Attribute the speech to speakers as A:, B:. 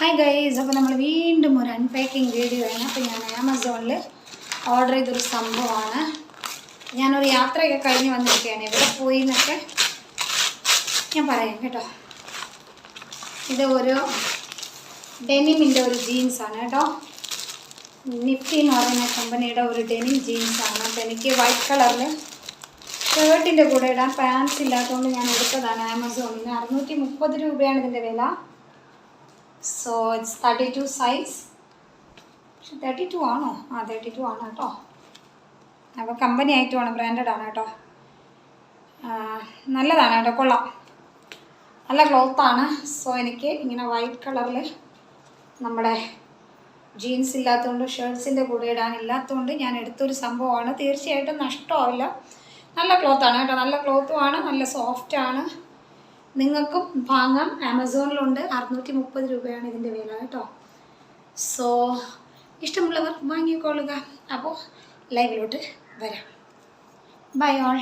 A: Hi guys അപ്പോൾ നമ്മൾ വീണ്ടും ഒരു അൺപാക്കിംഗ് വീഡിയോ ആണ്. അപ്പോൾ ഞാൻ ആമസോണിൽ ഓർഡർ ചെയ്തൊരു സംഭവമാണ്. ഞാനൊരു യാത്രയൊക്കെ കഴിഞ്ഞ് വന്നിരിക്കുകയാണ്. എവിടെ പോയി എന്നൊക്കെ ഞാൻ പറയാം കേട്ടോ. ഇത് ഒരു ഡെനിമിന്റെ ഒരു ജീൻസാണ് കേട്ടോ. നിഫ്റ്റി എന്ന് പറയുന്ന കമ്പനിയുടെ ഒരു ഡെനിം ജീൻസാണ് അപ്പോൾ എനിക്ക് വൈറ്റ് കളറിൽ ഷർട്ടിന്റെ കൂടെ ഇടാൻ പാൻസ് ഇല്ലാത്തതുകൊണ്ട് ഞാൻ എടുത്തതാണ് ആമസോണിൽ നിന്ന് അറുന്നൂറ്റി മുപ്പത് രൂപയാണ് ഇതിന്റെ വില. So it's thirty two size പക്ഷെ തേർട്ടി ടു ആണോ? ആ തേർട്ടി ടു ആണ് കേട്ടോ. അപ്പോൾ കമ്പനി ആയിട്ടുമാണ് ബ്രാൻഡഡ് ആണ് കേട്ടോ. നല്ലതാണ് കേട്ടോ കൊള്ളാം. നല്ല ക്ലോത്താണ് സോ എനിക്ക് ഇങ്ങനെ വൈറ്റ് കളറിൽ നമ്മുടെ ജീൻസ് ഇല്ലാത്തതുകൊണ്ട് ഷർട്ട്സിന്റെ കൂടെ ഇടാനില്ലാത്തതുകൊണ്ട് ഞാൻ എടുത്തൊരു സംഭവമാണ്. തീർച്ചയായിട്ടും നഷ്ടമാവില്ല. നല്ല ക്ലോത്താണ് കേട്ടോ. നല്ല ക്ലോത്തുമാണ് നല്ല സോഫ്റ്റാണ് നിങ്ങൾക്കും വാങ്ങാം. ആമസോണിലുണ്ട്. അറുന്നൂറ്റി മുപ്പത് രൂപയാണ് ഇതിന്റെ വില കേട്ടോ. സോ ഇഷ്ടമുള്ളവർ വാങ്ങിക്കൊള്ളുക അപ്പോൾ ലൈവിലോട്ട് വരാം. By all